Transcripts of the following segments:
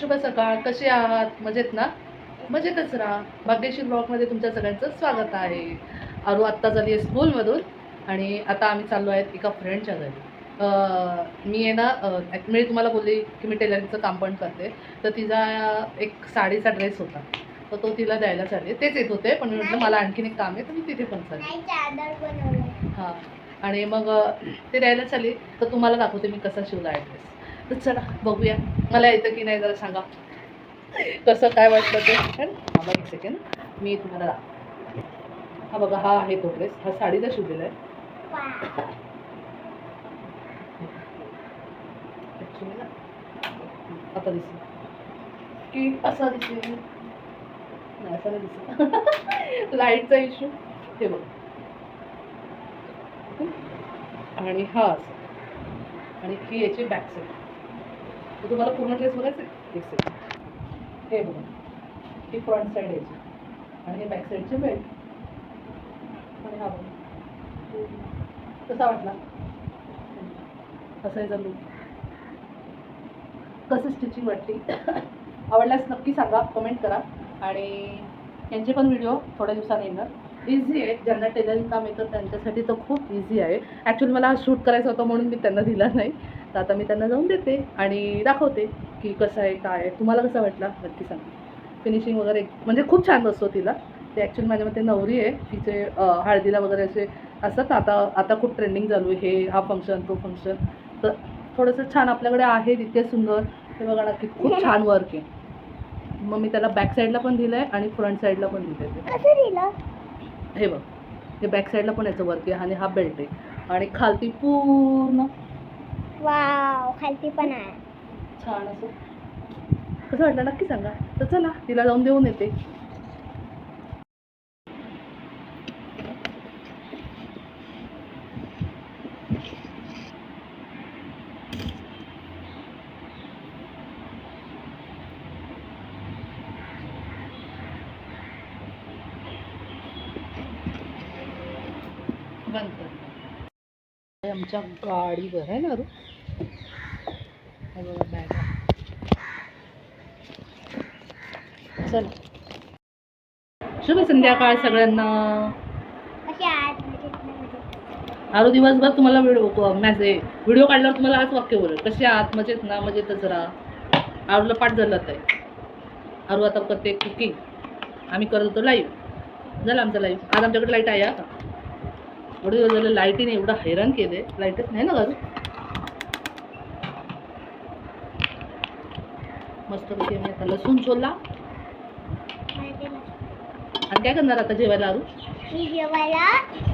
शुभ सकाळ. कसे आहात? मजेत ना? मजेतच राहा. भाग्यशील ब्लॉगमध्ये तुमच्या सगळ्यांचं स्वागत आहे. आरू आत्ता झाली आहे स्कूलमधून आणि आता आम्ही चाललो आहेत एका फ्रेंडच्या घरी. मी आहे ना मी तुम्हाला बोलली की मी टेलरिंगचं काम पण करते. तर तिचा एक साडीचा ड्रेस होता. तर तो तिला द्यायला चालले तेच येत होते पण मी म्हटलं मला आणखीन एक काम आहे तर मी तिथे पण चालले. हां. आणि मग ते द्यायला चालली. तर तुम्हाला दाखवते मी कसा शिवला ॲड्रेस तर चला बघूया. मला येतं की नाही जरा सांगा. कसं काय वाटलं ते? है? थांबा एक सेकंड मी तुम्हाला हा बघा हा आहे तो ड्रेस हा साडीचा शिवलेला आहे. ना आता दिसेल. की असा दिसेल. नाही असा नाही दिसेल. लाईटचा इश्यू हे बघ. आणि हा असं. आणि ही याची बॅक साईड तर तुम्हाला पूर्ण ड्रेस बघायचं आहे? एक सेकंड हे बघा. ही फ्रंट साईड याची आणि हे बॅक साईडचे बेल्ट आणि हा बघा. कसा वाटला? कसा याचा लुक कसं स्टिचिंग वाटली? आवडल्यास नक्की सांगा कमेंट करा. आणि यांचे पण व्हिडिओ थोड्या दिवसांनी येणार. इझी आहे. ज्यांना टेलरिंग काम येतं त्यांच्यासाठी तर खूप इझी आहे. ॲक्च्युली मला शूट करायचं होतं म्हणून मी त्यांना दिला नाही. तर आता मी त्यांना जाऊन देते आणि दाखवते की कसं आहे काय आहे. तुम्हाला कसं वाटला? नक्की सांगा फिनिशिंग वगैरे म्हणजे खूप छान बसतो तिला. ते ॲक्च्युली माझ्या मते नवरी आहे. तिचे हळदीला वगैरे असे असतात. आता आता खूप ट्रेंडिंग चालू आहे. हे हा फंक्शन तो फंक्शन तर थोडंसं छान आपल्याकडे आहे तितके सुंदर. हे बघा ना की खूप छान वर्क आहे. मग मी त्याला बॅक साईडला पण दिलं आहे आणि फ्रंट साईडला पण दिलं? आहे हे बघ. हे बॅक साईडला पण याचं वर्क आहे आणि हा बेल्ट आहे. आणि खालती पूर्ण वाव खालती पण आहे. छान असं. कसं वाटलं? नक्की सांगा. तर चला तिला जाऊन देऊन येते. बनते आमच्या गाडीवर आहे ना अरू हे बघा बॅग चला. शुभ संध्याकाळ सगळ्यांना. मजेत? आरो दिवसभर तुम्हाला व्हिडिओ मॅसेज व्हिडिओ काढल्यावर तुम्हाला आज वाक्य बोलेल. कशी आहात? मजेत ना? मजेतच राहा आरूला पाठ झालं आहे आरू आता करते कुकिंग आम्ही करत होतो लाईव्ह झालं आमचं लाईव्ह आज आमच्याकडे लाइट आहे आता एवढे दिवस झालं लाईटीने एवढं हैराण केले लाईटच नाही ना घरी मस्तपैकी आम्ही आता लसूण लक्षात. आणि काय करणार आता जेवायला आरू मी जेवायला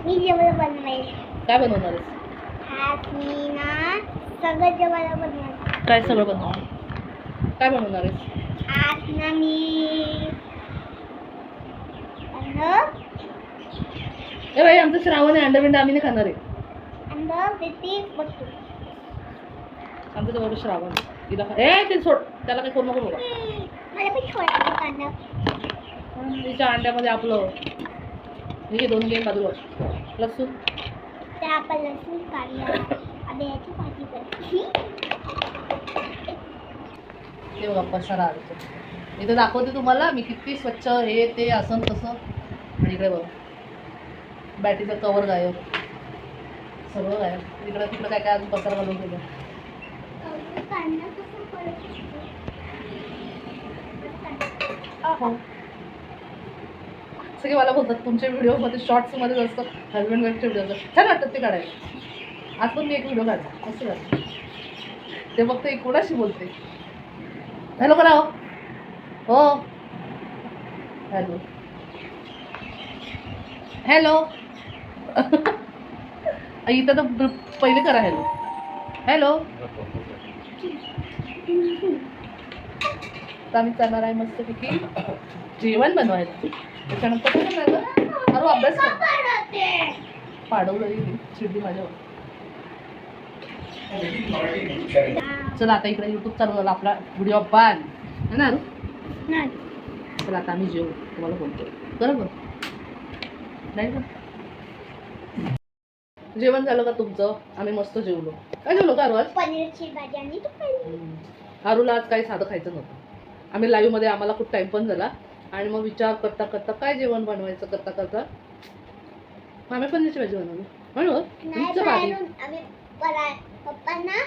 मी जेवण बनवायला काय बनवणार आहेस? आज मी ना सगळं जेवायला बनवायचं काय सगळं बनवणार? काय बनवणार आज ना मी ए बाई आमचं श्रावण आहे अंडा बिंडा आम्ही नाही खाणार आहे. आमचं श्रावण तिला खा ए ते सोड. त्याला काही करू नको कांदा. तिच्या अंड्यामध्ये आपलं हे घे दोन गेम बाजूला लसूण. ते बघा पसारा आला इथे दाखवते तुम्हाला मी किती स्वच्छ हे ते असं तसं. आणि इकडे बघ. बॅटरीचं कवर गायब. सगळं गायब. इकडं तिकडं काय काय अजून पसार घालून गेलं सगळे मला बोलतात तुमच्या व्हिडिओमध्ये शॉर्ट्समध्ये जास्त हजबंड वाईफचे व्हिडिओ असतात. छान वाटतात ते काढायला. आज पण मी एक व्हिडिओ काढला असं वाटतं. ते फक्त एक कोणाशी बोलते. हॅलो करा हो. हो. हॅलो. हॅलो. इथं तर पहिले करा हॅलो. हॅलो. तर आम्ही करणार आहे मस्तपैकी जेवण बनवायचं त्याच्यानंतर काय करायचं अरे अभ्यास कर. पाडवलं चिडली माझ्यावर. चला आता इकडे युट्यूब चालू झाला आपला व्हिडिओ बान है ना चला आता आम्ही जेवू. तुम्हाला बोलतो बरोबर? नाही का? जेवण झालं का तुमचं? आम्ही मस्त जेवलो. काय जेवलो का अरू आज पनीरची भाजी आणि तू खाल्ली हम्म. आरूला आज काही साधं खायचं नव्हतं. आम्ही लाईव्हमध्ये आम्हाला खूप टाईम पण झाला. आणि मग विचार करता करता काय जेवण बनवायचं करता करता? आम्ही पनीरची भाजी बनवली. म्हणून नाही तुमचं भाजी. बाहेरून आम्ही परा पप्पांना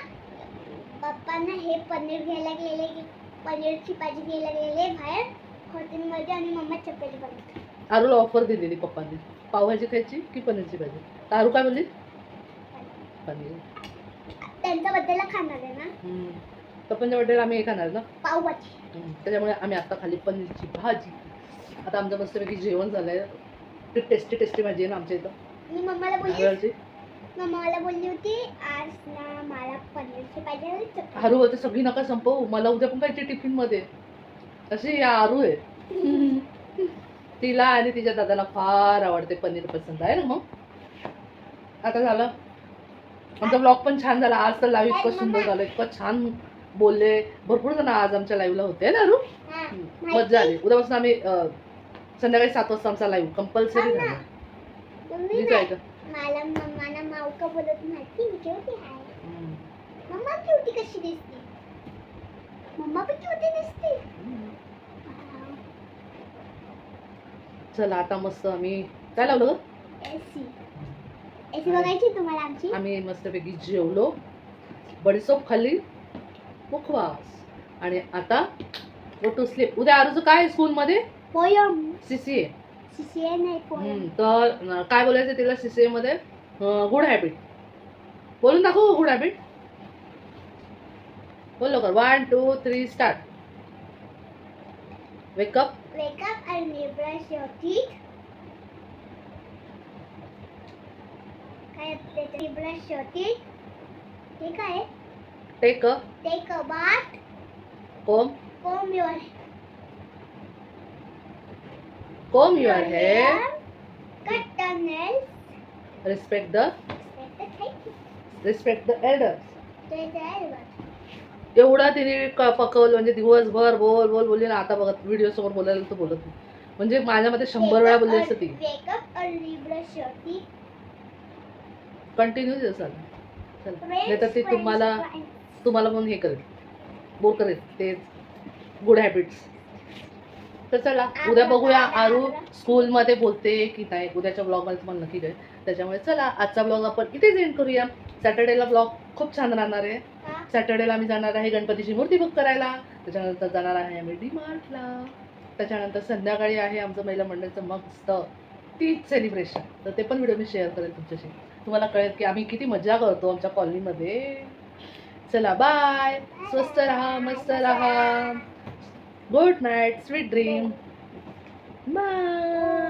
पप्पांना हे पनीर घ्यायला गेले की पनीरची भाजी घ्यायला गेले बाहेर. हॉटेलमध्ये आणि मम्मा चपाती बनवते आरूला ऑफर दिलेली पप्पांनी. पावभाजी खायची की पनीरची भाजी? तर काय बोलली पनीर. त्यांच्या बद्दल खाणार आहे ना? हम्म. पप्पांच्या बड्डेला आम्ही हे खाणार ना? पावभाजी. हम्म. त्याच्यामुळे आम्ही आता खाली पनीरची भाजी. आता आमचं मस्तपैकी जेवण झालंय. ती टेस्टी टेस्टी भाजी आहे ना आमच्या इथं. मी मम्माला बोलली नारळाची मम्मा मला बोलली होती आज ना मला पनीरची पाहिजे आणि चपाती. आरू बोलते सगळी नका संपवू. मला उद्या पण खायची टिफिनमध्ये. अशी या आरू आहे. तिला आणि तिच्या दादाला फार आवडते पनीर पसंत आहे ना मग? आता झालं. आमचा ब्लॉग पण छान झाला. आज तर लाईव्ह इतकं सुंदर झालं इतकं छान बोलले. भरपूर जण आज आमच्या लाईव्हला होते ना हा, मजा आली. उद्यापासून आम्ही संध्याकाळी सात वाजता आमचा लाईव्ह कंपल्सरी. झाला मला मम्माना मावका बोलत आहे. मम्मा कशी दिसते? मम्मा पण दिसते हम्म. वाव. चला आता मस्त आम्ही काय लावलं ग? एसी. एसी बघायची तुम्हाला आमची? आम्ही मस्तपैकी जेवलो. बडीसोप खाल्ली. मुखवास. आणि आता गो टू स्लीप. उद्या आरूचं काय स्कूलमध्ये? पोयम. ए. सीसीए नाही पोयम. तर काय बोलायचं तिला सी सी एमध्ये गुड हॅबिट. बोलून दाखव गुड हॅबिट. बोल लवकर. One two three start wake up wake up and you brush your teeth काय असते ब्रश your teeth हे काय take a take a bath comb comb your comb your hair cut the nails Respect the. Respect the elders Take the elbow. एवढा तिने क- पकवलं म्हणजे दिवसभर बोल बोल बोलली ना आता बघत व्हिडिओ समोर बोलायला तर बोलत नाही. म्हणजे मते शंभर वेळा बोलली असते ती. कंटिन्यू दिवसाला चला. नाही तर ती तुम्हाला तुम्हाला म्हणून हे करेल. बोर करेल. ते गुड हॅबिट्स तर चला उद्या बघूया. आरू स्कूलमध्ये बोलते की नाही. उद्याच्या ब्लॉगमध्ये तुम्हाला नक्की कळेल. त्याच्यामुळे चला आजचा ब्लॉग आपण इथेच एंड करूया. सॅटर्डेला ब्लॉग खूप छान राहणार आहे. सॅटर्डेला आम्ही जाणार आहे गणपतीची मूर्ती बुक करायला. त्याच्यानंतर जाणार आहे आम्ही डी मार्टला त्याच्यानंतर संध्याकाळी आहे आमचं महिला मंडळाचं मस्त तीच सेलिब्रेशन तर ते पण व्हिडिओ मी शेअर करेल तुमच्याशी. तुम्हाला कळेल की आम्ही किती मजा करतो आमच्या कॉलनीमध्ये चला बाय स्वस्त राहा मस्त राहा. Good night sweet dream bye